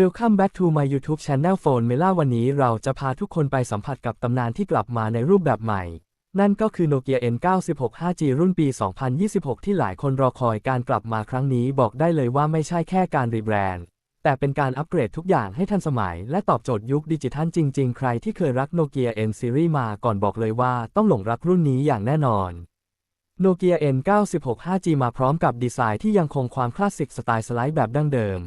Welcome back to my YouTube channel Phone Mela วันนี้เราจะพาทุกคนไปสัมผัสกับตำนานที่กลับมาในรูปแบบใหม่ นั่นก็คือ Nokia N96 5G รุ่นปี 2026 ที่หลายคนรอคอยการกลับมาครั้งนี้บอกได้เลยว่าไม่ใช่แค่การรีแบรนด์ แต่เป็นการอัปเกรดทุกอย่างให้ทันสมัย และตอบโจทย์ยุคดิจิทัลจริง ๆ ใครที่เคยรัก Nokia N Series มาก่อนบอกเลยว่าต้องหลงรักรุ่นนี้อย่างแน่นอน Nokia N96 5G มาพร้อมกับดีไซน์ที่ยังคงความคลาสสิกสไตล์สไลด์แบบดั้งเดิม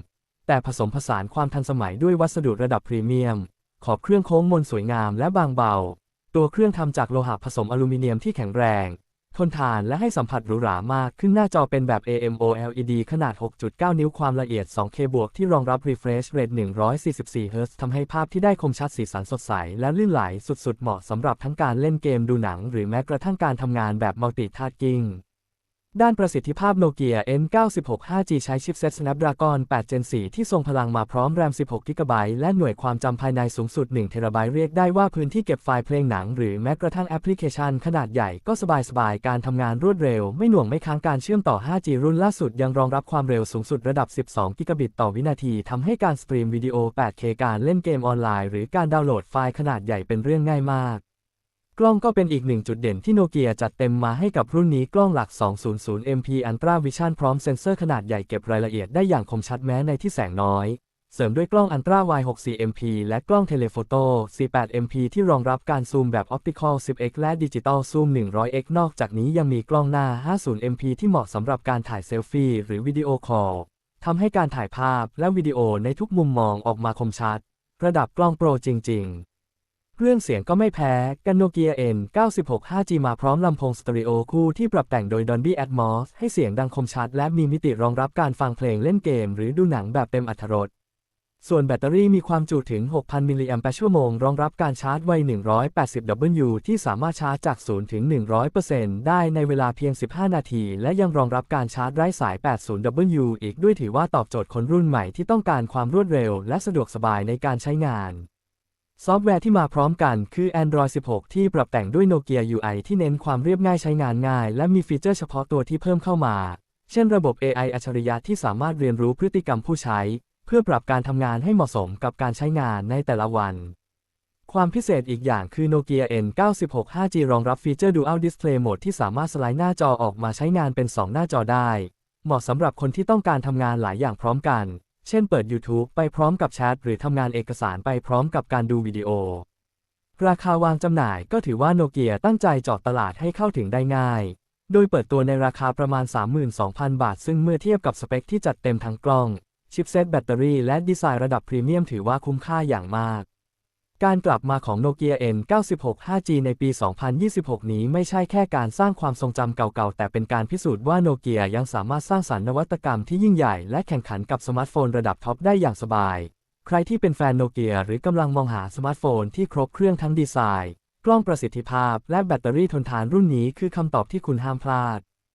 แต่ผสมผสานความทันสมัยด้วยวัสดุระดับพรีเมียม ขอบเครื่องโค้งมนสวยงามและบางเบา ตัวเครื่องทำจากโลหะผสมอลูมิเนียมที่แข็งแรง ทนทานและให้สัมผัสหรูหรามากขึ้นหน้าจอเป็นแบบ AMOLED ขนาด 6.9 นิ้วความละเอียด 2K บวกที่รองรับ refresh rate 144 Hz ทำให้ภาพที่ได้คมชัดสีสันสดใส และลื่นไหลสุดๆ เหมาะสำหรับทั้งการเล่นเกมดูหนัง หรือแม้กระทั่งการทำงานแบบ multitasking ด้านประสิทธิภาพโนเกีย N96 5G ใช้ชิปเซ็ต Snapdragon 8 Gen 4 ที่ทรงพลังมาพร้อมแรม 16 g b และหน่วยความจำภายในสูงสุด 1 t b เรียกได้ว่าพื้นที่เก็บไฟล์เพลงหนัง หรือแม้กระทั่งแอปพลิเคชันขนาดใหญ่ก็สบายๆ การทำงานรวดเร็ว ไม่หน่วงไม่ค้างการเชื่อมต่อ 5G รุ่นล่าสุดยังรองรับความเร็วสูงสุดระดับ 12 g b ต่อวินาทีทำให้การสตรีมวิดีโอ 8K การเล่นเกมออนไลน์ หรือการดาวน์โหลดไฟล์ขนาดใหญ่เป็นเรื่องง่ายมาก กล้องก็เป็นอีกหนึ่งจุดเด่นที่โนเกียจัดเต็มมาให้กับรุ่นนี้กล้องหลัก 200 MP Ultra Vision พร้อมเซ็นเซอร์ขนาดใหญ่เก็บรายละเอียดได้อย่างคมชัดแม้ในที่แสงน้อย เสริมด้วยกล้อง Ultra Wide 64 MP และกล้อง Telephoto 48 MP ที่รองรับการซูมแบบ Optical 10x และ Digital Zoom 100x นอกจากนี้ยังมีกล้องหน้า 50 MP ที่เหมาะสำหรับการถ่ายเซลฟี่หรือวิดีโอคอลทำให้การถ่ายภาพและวิดีโอในทุกมุมมองออกมาคมชัด ระดับกล้องโปรจริง ๆ เครื่องเสียงก็ไม่แพ้กันโนเกีย N96 5G มาพร้อมลำโพงสเตอริโอคู่ที่ปรับแต่งโดย Dolby Atmos ให้เสียงดังคมชัดและมีมิติรองรับการฟังเพลงเล่นเกม หรือดูหนังแบบเต็มอรรถรสส่วนแบตเตอรี่มีความจุถึง 6,000 มิลลิแอมป์ชั่วโมง รองรับการชาร์จไว 180W ที่สามารถชาร์จจาก 0 ถึง 100%ได้ในเวลาเพียง 15 นาที และยังรองรับการชาร์จไร้สาย 80W อีกด้วยถือว่าตอบโจทย์คนรุ่นใหม่ที่ต้องการความรวดเร็ว และสะดวกสบายในการใช้งาน ซอฟต์แวร์ที่มาพร้อมกันคือ Android 16 ที่ปรับแต่งด้วย Nokia UI ที่เน้นความเรียบง่ายใช้งานง่าย และมีฟีเจอร์เฉพาะตัวที่เพิ่มเข้ามา เช่นระบบ AI อัจฉริยะที่สามารถเรียนรู้พฤติกรรมผู้ใช้ เพื่อปรับการทำงานให้เหมาะสมกับการใช้งานในแต่ละวัน ความพิเศษอีกอย่างคือ Nokia N96 5G รองรับฟีเจอร์ Dual Display Mode ที่สามารถสไลด์หน้าจอออกมาใช้งานเป็น 2 หน้าจอได้ เหมาะสำหรับคนที่ต้องการทำงานหลายอย่างพร้อมกัน เช่นเปิด YouTube ไปพร้อมกับแชทหรือทำงานเอกสารไปพร้อมกับการดูวิดีโอ ราคาวางจำหน่ายก็ถือว่าโนเกียตั้งใจเจาะตลาดให้เข้าถึงได้ง่าย โดยเปิดตัวในราคาประมาณ 32,000 บาท ซึ่งเมื่อเทียบกับสเปคที่จัดเต็มทั้งกล้อง ชิปเซตแบตเตอรี่และดีไซน์ระดับพรีเมียมถือว่าคุ้มค่าอย่างมาก การกลับมาของโนเกีย N96 5G ในปี 2026 นี้ไม่ใช่แค่การสร้างความทรงจำเก่าๆ แต่เป็นการพิสูจน์ว่าโนเกียยังสามารถสร้างสรรค์นวัตกรรมที่ยิ่งใหญ่และแข่งขันกับสมาร์ทโฟนระดับท็อปได้อย่างสบาย ใครที่เป็นแฟนโนเกียหรือกำลังมองหาสมาร์ทโฟนที่ครบเครื่องทั้งดีไซน์ กล้องประสิทธิภาพ และแบตเตอรี่ทนทานรุ่นนี้คือคำตอบที่คุณห้ามพลาด